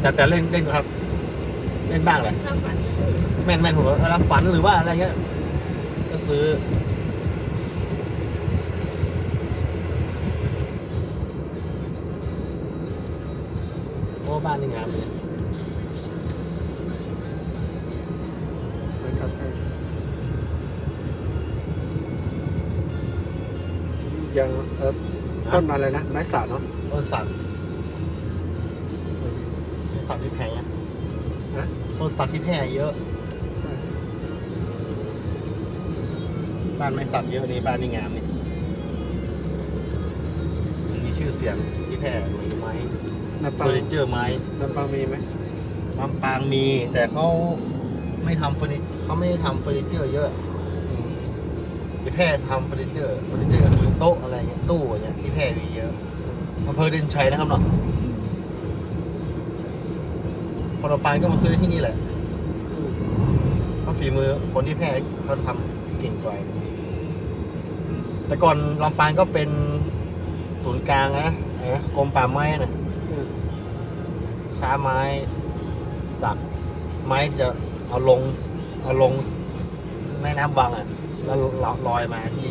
แต่แต่เล่นเล่นครับ เล่นบ้างแหละถ้าฝันก็คือแม่นแม่นผมเวลาฝันหรือว่าอะไรเงี้ยก็ซื้อโอ้บ้านนี่งามเลยนะครับยังเออต้นอะไรนะไม้สาเนาะต้นสั กต้นสักที่แพงอะนะต้นสักที่แพงเยอะบ้านไม้สักเยอะนี่บ้านนี่งามนี่มีชื่อเสียงที่แพร่มีไม้น้ำเฟปัองร์นิเจอร์ไม้น้ำปังมีไหมลำปางมี แต่เขาไม่ทำเฟอร์นิเขาไม่ทำเฟอร์นิเจอร์เยอะ ที่แพร่ทำเฟอร์นิเจอร์เฟอร์นิเจอร์คือโต๊ะอะไรเงี้ยตู้อย่างเงี้ยที่แพร่มีเยอะอำเภอเด่นชัยนะครับเนาะ คนลำปางก็มาซื้อที่นี่แหละเพราะฝีมือคนที่แพร่เขาทำเก่งกว่าแต่ก่อนลำปางก็เป็นศูนย์กลางนะกรมป่าไม้นะค้าไม้สักไม้จะเอาลง เอาลงแม่น้ำวังอะ แล้วลอยมาที่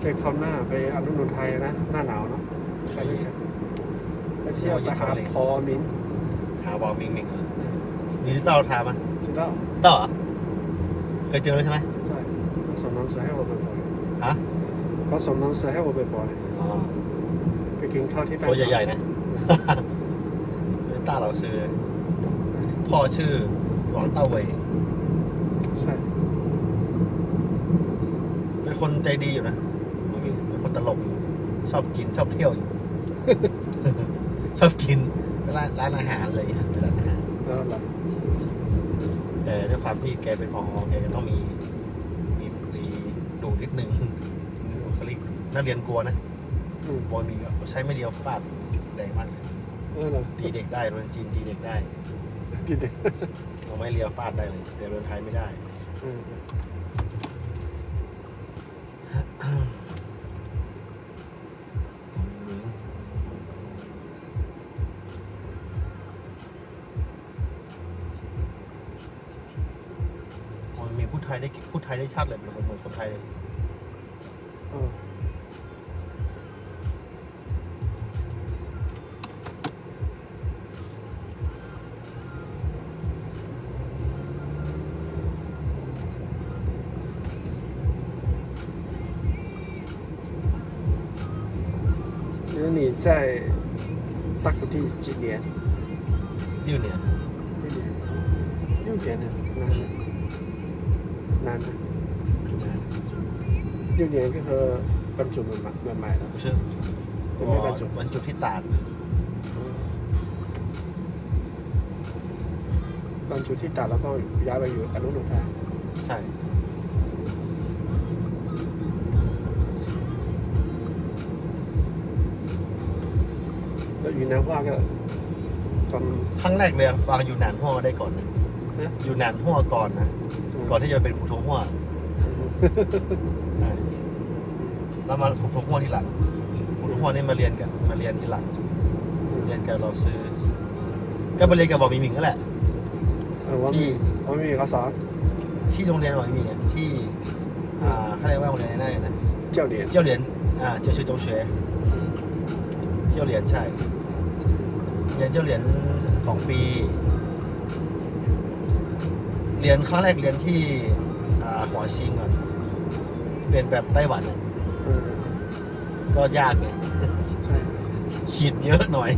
ไปคำหน้าไปอนุนนไทยนะ หน้าหนาวเนาะไปเที่ยวไปหาพอมิ้นหาบอลมิงมิงเหรอดิจิตอลทามาถูกต้องต่อเหเคยเจอแล้วใช่ไหมใช่สมน้องเสือให้เไปบ่อยฮะๆเขาสมน้องเสือให้เไปบ่อยอ๋อไปกินข้าวที่ตัวใหญ่ๆนะ ต้าเราซื้อ พ่อชื่อหวังเต้าเวยใช่เป็นคนใจดีอยู่นะ คนตลกอยู่ชอบกินชอบเที่ยวอยู่ ชอบกินเป็นร้านร้านอาหารเลยครับเป็นร้านอาหารแล้วหลังแต่ด้วยความที่แกเป็นพอแกจะต้องมีมีมีดูนิดนึงมีบุคลิกนักเรียนกลัวนะอืมกลัวมีใช้ไม่เดียวฟาดแรงมากเลยเออเหรอตีเด็กได้โรงเรียนจีนตีเด็กได้กินเด็กเอาไม่เลียวฟาดได้เลยแต่โรงเรียนไทยไม่ได้ อืม ยได้พูดไทยได้ชัดเลยเหมือนเหมือนคนไทยเลย เออ那你在大谷地几年？ ดิวเนี่ย 六年， นานไหมเดี๋ยวงก็คือบรรจุใหม่ใหม่แล้ว不是，ยังไม่บรรจุ บรรจุที่ตาดบางจุดที่ตัดแล้วก็ย้ายไปอยู่อนุนุทางใช่ แล้วอยู่น้ำว่าก็ตอน ครั้งแรกเลยฟังอยู่หนานหัวได้ก่อนนะฮอยู่หนานหัวก่อนนะ ก่อนที่จะเป็นผู้ทงหัวใช่แล้วมาผู้ทงหัวทีหลังผู้ทงหัวนี่มาเรียนกันมาเรียนทีหลัง เรียนกับเราซื้อ ก็มาเรียนกับบอกมีมิงนั่นแหละเออว่ามีว่ามีเขาสอนที่โรงเรียนบอกมีมิงอะที่อ่าเขาเรียกว่าโรงเรียนนั่นเลยนะเจ้าเหรียญเจ้าเหรียญอ่าเจ้าชื่อจงเฉยเจ้าเหรียญใช่เรียนเจ้าเหรียญสองปี เรียนครั้งแรกเรียนที่อ่าหัวชิงก่อนเรียนแบบไต้หวันอะเออก็ยากไงใช่ขีดเยอะหน่อย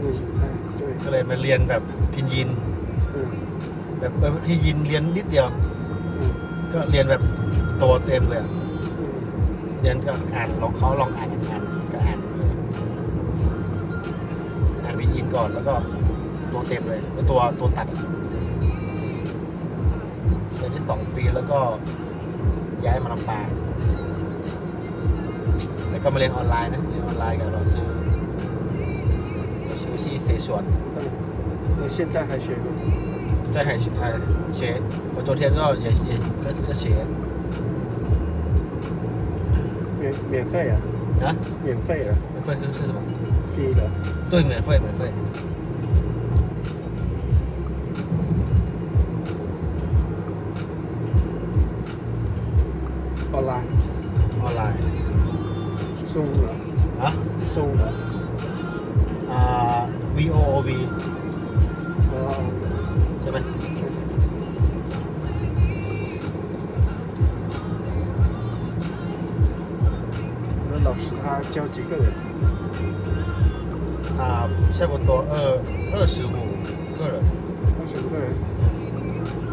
อืมใช่ด้วยก็เลยมาเรียนแบบพินยินอืมแบบแบบพินยินเรียนนิดเดียวอืมก็เรียนแบบตัวเต็มเลยอะอืมเรียนก็อ่านลองเขาลองอ่านอ่านก็อ่านเลยอ่านพินยินก่อนแล้วก็ตัวเต็มเลยตัวตัวตัดอะ สองปีแล้วก็ย้ายมาลำปางแต่ก็มาเรียนออนไลน์นะเรียนออนไลน์กับเราซื้อเราซื้อที่เสฉวน 嗯，你现在还学吗？在海学哎学，我昨天ก็也也ก็ก็学免免费啊，啊，免费的，免费是是什么？批的。对，免费免费。 ฮะ 送了。 อ่า V O O V 哦， ใช่ไหม 那老师他教几个人？ อ่าใช่บนตัวเออ二十五个人二十五个人。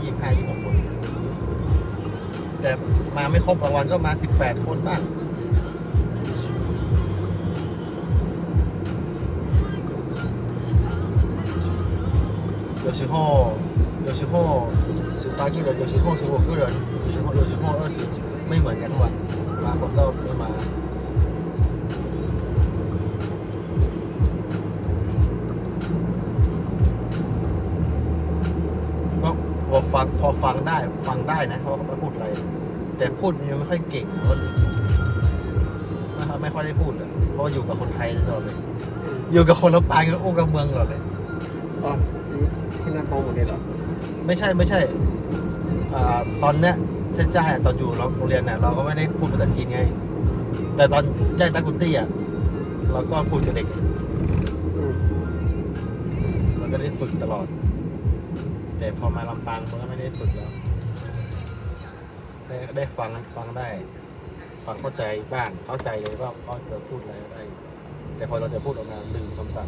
ยี่สิบห้ายี่สิบหกคน แต่มาไม่ครบบางวันก็มาสิบแปดคนบ้าง 有时候，有时候十八个人，有时候十五个人，有时候有时候二十，ไม่เหมือนกันทุกวันบางคนก็ไม่มา ก็พอฟังพอฟังได้ฟังได้นะเขาเขาพูดอะไร แต่พูดยังไม่ค่อยเก่งเพราะนะครับไม่ค่อยได้พูดอะเพราะว่าอยู่กับคนไทยตลอดเลย อยู่กับคนลำปางกับอู้กับเมืองตลอดเลย ที่นั่นโปรหมดเลยหรอไม่ใช่ไม่ใช่อ่าตอนเนี้ยเช่นจ้ายอะตอนอยู่เราโรงเรียนเนี่ยเราก็ไม่ได้พูดภาษาจีนไง แต่ตอนจ้ายตักกุนตี้อะเราก็พูดกับเด็กเราก็ได้ฝึกตลอด แต่พอมาลำปางมันก็ไม่ได้ฝึกแล้วได้ได้ฟังฟังได้ ฟังเข้าใจบ้างเข้าใจเลยว่าเขาจะพูดอะไรได้ แต่พอเราจะพูดออกมาลืมคำสั่ง